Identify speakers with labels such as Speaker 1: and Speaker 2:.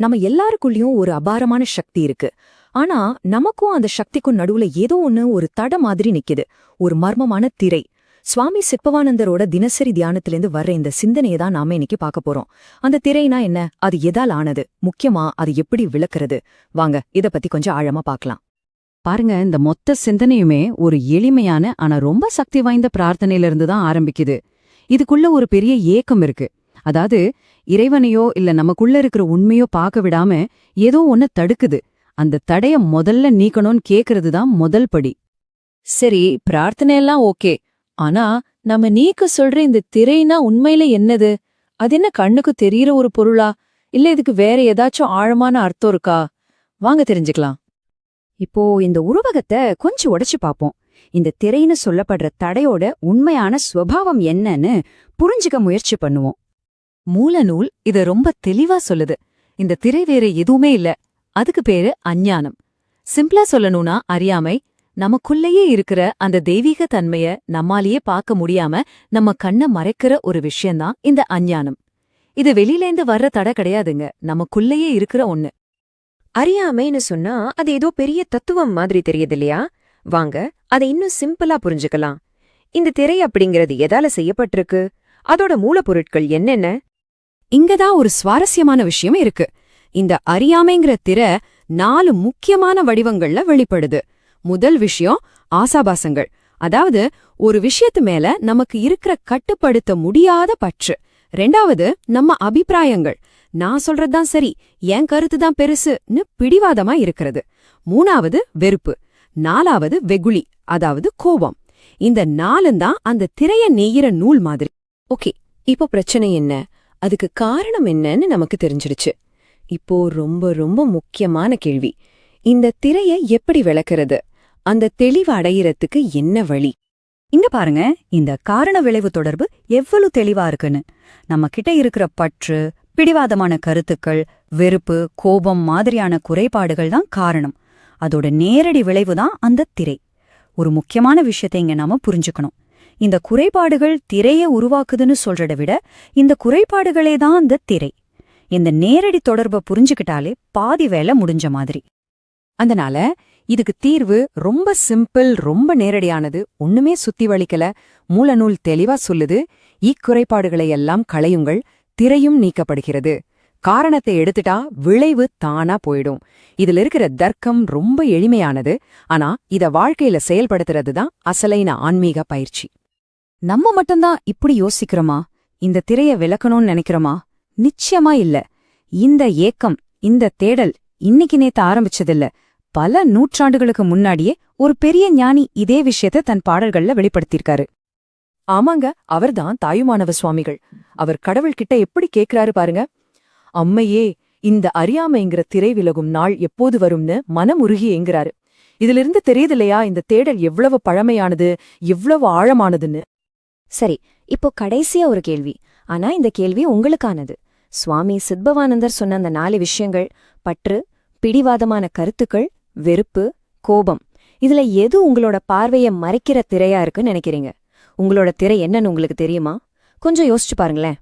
Speaker 1: நம்ம எல்லாருக்குள்ளயும் ஒரு அபாரமான சக்தி இருக்கு. ஆனா நமக்கும் அந்த சக்திக்கும் நடுவுல ஏதோ ஒண்ணு ஒரு தட மாதிரி நிக்குது. ஒரு மர்மமான திரை. சுவாமி சிற்பவானந்தரோட தினசரி தியானத்திலிருந்து வர்ற இந்த சிந்தனையை தான் நாம இன்னைக்கு பார்க்க போறோம். அந்த திரைனா என்ன? அது எதால் ஆனது? முக்கியமா அது எப்படி விளக்குறது? வாங்க இத பத்தி கொஞ்சம் ஆழமா பார்க்கலாம்.
Speaker 2: பாருங்க இந்த மொத்த சிந்தனையுமே ஒரு எளிமையான ஆனா ரொம்ப சக்தி வாய்ந்த பிரார்த்தனையிலிருந்து தான் ஆரம்பிக்குது. இதுக்குள்ள ஒரு பெரிய ஏக்கம் இருக்கு. அதாவது இறைவனையோ இல்ல நமக்குள்ள இருக்கிற உண்மையோ பார்க்க விடாம ஏதோ ஒன்னு தடுக்குது. அந்த தடைய முதல்ல நீக்கணும்னு கேக்குறது தான் முதல் படி.
Speaker 3: சரி பிரார்த்தனை எல்லாம் ஓகே. ஆனா நம்ம நீக்க சொல்ற இந்த திரைனா உண்மையில என்னது? அது என்ன கண்ணுக்கு தெரியற ஒரு பொருளா? இல்ல இதுக்கு வேற ஏதாச்சும் ஆழமான அர்த்தம் இருக்கா? வாங்க தெரிஞ்சுக்கலாம்.
Speaker 4: இப்போ இந்த உருவகத்தை கொஞ்சம் உடைச்சு பாப்போம். இந்த திரைன்னு சொல்லப்படுற தடையோட உண்மையான ஸ்வபாவம் என்னன்னு புரிஞ்சுக்க முயற்சி பண்ணுவோம்.
Speaker 2: மூலநூல் இத ரொம்ப தெளிவா சொல்லுது. இந்த திரை வேற எதுவுமே இல்ல. அதுக்கு பேரு அஞ்ஞானம். சிம்பிளா சொல்லணும்னா அறியாமை. நமக்குள்ளேயே இருக்கிற அந்த தெய்வீக தன்மைய நம்மாலேயே பார்க்க முடியாம நம்ம கண்ண மறைக்கிற ஒரு விஷயம்தான் இந்த அஞ்ஞானம். இது வெளியிலேந்து வர்ற தடை கிடையாதுங்க. நமக்குள்ளேயே இருக்கிற ஒண்ணு.
Speaker 5: அறியாமைன்னு சொன்னா அது ஏதோ பெரிய தத்துவம் மாதிரி தெரியுது இல்லையா வாங்க அதை இன்னும் சிம்பிளா புரிஞ்சுக்கலாம். இந்த திரை அப்படிங்கிறது எதால செய்யப்பட்டிருக்கு? அதோட மூலப்பொருட்கள் என்னென்ன?
Speaker 4: இங்கதான் ஒரு சுவாரஸ்யமான விஷயம் இருக்கு. இந்த அறியாமைங்கிற திரை நாலு முக்கியமான வடிவங்கள்ல வெளிப்படுது. முதல் விஷயம் ஆசாபாசங்கள். அதாவது ஒரு விஷயத்து மேல நமக்கு இருக்கிற கட்டுப்படுத்த முடியாத பற்று. ரெண்டாவது நம்ம அபிப்பிராயங்கள். நான் சொல்றதுதான் சரி என் கருத்து தான் பெருசுன்னு பிடிவாதமா இருக்கிறது. மூணாவது வெறுப்பு. நாலாவது வெகுளி அதாவது கோபம். இந்த நாலும் தான் அந்த திரைய நெய்யிற நூல் மாதிரி.
Speaker 5: ஓகே இப்போ பிரச்சனை என்ன? அதுக்கு காரணம் என்னன்னு நமக்கு தெரிஞ்சிருச்சு இப்போ ரொம்ப ரொம்ப முக்கியமான கேள்வி. இந்த திரைய எப்படி விளக்குறது? அந்த தெளிவு அடையறதுக்கு என்ன வழி?
Speaker 4: இங்க பாருங்க இந்த காரண விளைவு தொடர்பு எவ்வளவு தெளிவா இருக்குன்னு. நம்ம கிட்ட இருக்கிற பற்று பிடிவாதமான கருத்துக்கள் வெறுப்பு கோபம் மாதிரியான குறைபாடுகள் தான் காரணம். அதோட நேரடி விளைவு தான் அந்த திரை. ஒரு முக்கியமான விஷயத்தை இங்க நாம புரிஞ்சுக்கணும். இந்த குறைபாடுகள் திரையை உருவாக்குதுன்னு சொல்றத விட இந்த குறைபாடுகளே தான் அந்த திரை. இந்த நேரடி தொடர்பை புரிஞ்சுக்கிட்டாலே பாதி வேலை முடிஞ்ச மாதிரி.
Speaker 2: அதனால இதுக்கு தீர்வு ரொம்ப சிம்பிள் ரொம்ப நேரடியானது ஒண்ணுமே சுத்தி வலிக்கல மூலநூல் தெளிவா சொல்லுது இக்குறைபாடுகளை எல்லாம் களையுங்கள் திரையும் நீக்கப்படுகிறது. காரணத்தை எடுத்துட்டா விளைவு தானா போயிடும். இதுல இருக்கிற தர்க்கம் ரொம்ப எளிமையானது ஆனா இத வாழ்க்கையில செயல்படுத்துறது தான் அசலைன ஆன்மீக பயிற்சி.
Speaker 4: நம்ம மட்டும்தான் இப்படி யோசிக்கிறோமா? இந்த திரைய விளக்கணும்னு நினைக்கிறோமா? நிச்சயமா இல்ல. இந்த ஏக்கம் இந்த தேடல் இன்னைக்கு நேத்து ஆரம்பிச்சதில்ல. பல நூற்றாண்டுகளுக்கு முன்னாடியே ஒரு பெரிய ஞானி இதே விஷயத்த தன் பாடல்கள்ல வெளிப்படுத்தியிருக்காரு.
Speaker 1: ஆமாங்க அவர்தான் தாயுமானவ சுவாமிகள். அவர் கடவுள்கிட்ட எப்படி கேக்குறாரு பாருங்க. அம்மையே இந்த அறியாமைங்கிற திரை விலகும் நாள் எப்போது வரும்னு மனமுருகி ஏங்குறாரு. இதிலிருந்து தெரியுதில்லையா இந்த தேடல் எவ்வளவு பழமையானது எவ்வளவு ஆழமானதுன்னு?
Speaker 5: சரி இப்போ கடைசியா ஒரு கேள்வி. ஆனா இந்த கேள்வி உங்களுக்கானது. சுவாமி சித்பவானந்தர் சொன்ன அந்த நாலு விஷயங்கள் பற்று பிடிவாதமான கருத்துக்கள் வெறுப்பு கோபம் இதுல எது உங்களோட பார்வைய மறைக்கிற திரையா இருக்குன்னு நினைக்கிறீங்க? உங்களோட திரை என்னன்னு உங்களுக்கு தெரியுமா? கொஞ்சம் யோசிச்சு பாருங்களேன்.